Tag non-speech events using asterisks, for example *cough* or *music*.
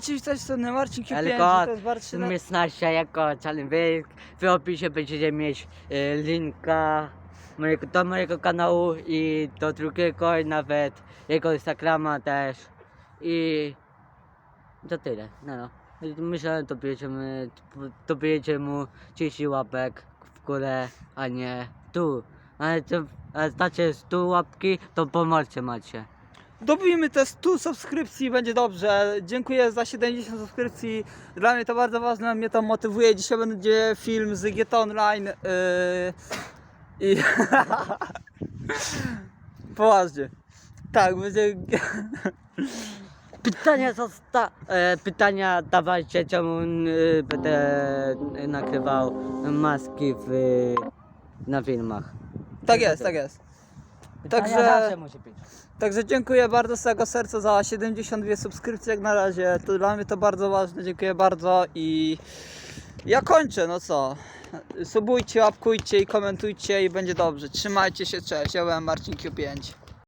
Cześć, to Marcin Q5, Tylko to jest Marcin... my znacie jako challenge. Wy w opisie będziecie mieć e, linka mojego, do mojego kanału i do drugiego i nawet jego Instagrama też. I to tyle. No, no. Myślę, że dobijemy, dobijecie mu 30 łapek w górę, a nie tu. Ale to, a znacie 100 łapki, to pomóżcie macie. Dobijmy te 100 subskrypcji, będzie dobrze. Dziękuję za 70 subskrypcji. Dla mnie to bardzo ważne, mnie to motywuje. Dzisiaj będzie film z GT Online. Yy, I... *laughs* Poważnie. Tak, będzie... *laughs* Pytania zosta- e, pytania dawajcie, czemu e, będę nagrywał maski w, na filmach. Tak jest, tak jest. Także- musi. Także dziękuję bardzo z całego serca za 72 subskrypcje jak na razie. To dla mnie to bardzo ważne. Dziękuję bardzo i ja kończę, no co? Subujcie, łapkujcie i komentujcie i będzie dobrze. Trzymajcie się, cześć. Ja byłem Marcin Q5.